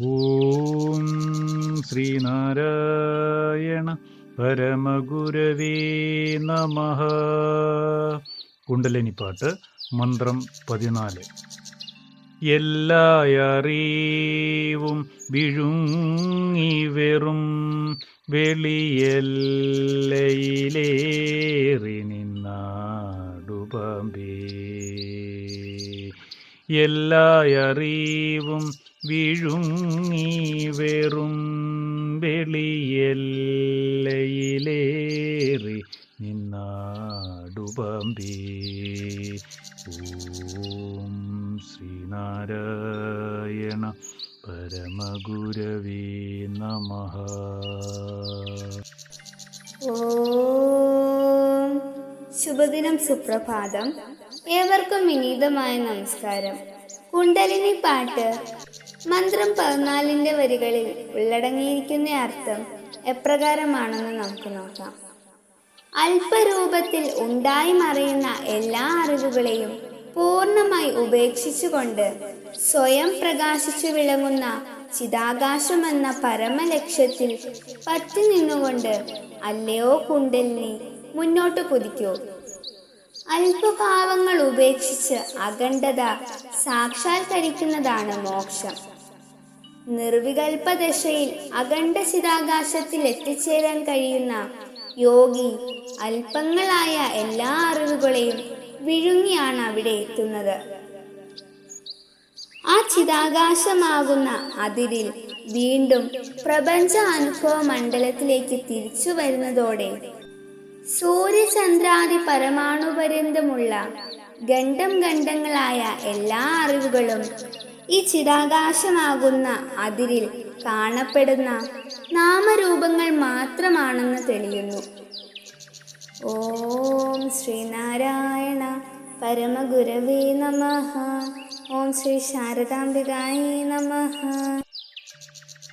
ഓം ശ്രീനാരായണ പരമഗുരവേ നമ. കുണ്ടലിനിപ്പാട്ട് മന്ത്രം പതിനാല്. എല്ലായറിവും വിഴുങ്ങി വെറും വെളിയെല്ലയിലേറി നിന്നാടുപമ്പേ. എല്ലാ അറിവും വിഴുങ്ങി വെറും വെളിയെല്ലയിലേറി നിന്നാടുപമ്പി. ഓം ശ്രീനാരായണ പരമഗുരവേ നമ. ഓം ശുഭദിനം സുപ്രഭാതം. ഏവർക്കും വിനീതമായ നമസ്കാരം. കുണ്ടലിനി പാട്ട് മന്ത്രം പതിനാലിന്റെ വരികളിൽ ഉള്ളടങ്ങിയിരിക്കുന്ന അർത്ഥം എപ്രകാരമാണെന്ന് നമുക്ക് നോക്കാം. അല്പരൂപത്തിൽ ഉണ്ടായി മറിയുന്ന എല്ലാ അറിവുകളെയും പൂർണമായി ഉപേക്ഷിച്ചുകൊണ്ട് സ്വയം പ്രകാശിച്ചു വിളങ്ങുന്ന ചിതാകാശമെന്ന പരമലക്ഷ്യത്തിൽ പറ്റി നിന്നുകൊണ്ട് അല്ലയോ കുണ്ടലിനെ മുന്നോട്ട് കുതിക്കൂ. അല്പഭാവങ്ങൾ ഉപേക്ഷിച്ച് അഖണ്ഡത സാക്ഷാത്കരിക്കുന്നതാണ് മോക്ഷം. നിർവികൽപ്പ ദശയിൽ അഖണ്ഡ ചിതാകാശത്തിൽ എത്തിച്ചേരാൻ കഴിയുന്ന യോഗി അല്പങ്ങളായ എല്ലാ അറിവുകളെയും വിഴുങ്ങിയാണ് അവിടെ എത്തുന്നത്. ആ ചിതാകാശമാകുന്ന അതിരിൽ വീണ്ടും പ്രപഞ്ച അനുഭവ മണ്ഡലത്തിലേക്ക് തിരിച്ചു വരുന്നതോടെ സൂര്യചന്ദ്രാദി പരമാണുപര്യന്തമുള്ള ഖണ്ഡം ഖണ്ഡങ്ങളായ എല്ലാ അറിവുകളും ഈ ചിതാകാശമാകുന്ന അതിരിൽ കാണപ്പെടുന്ന നാമരൂപങ്ങൾ മാത്രമാണെന്ന് തെളിയുന്നു. ഓം ശ്രീനാരായണ പരമഗുരവേ നമ. ഓം ശ്രീ ശാരദാംബികായി നമ.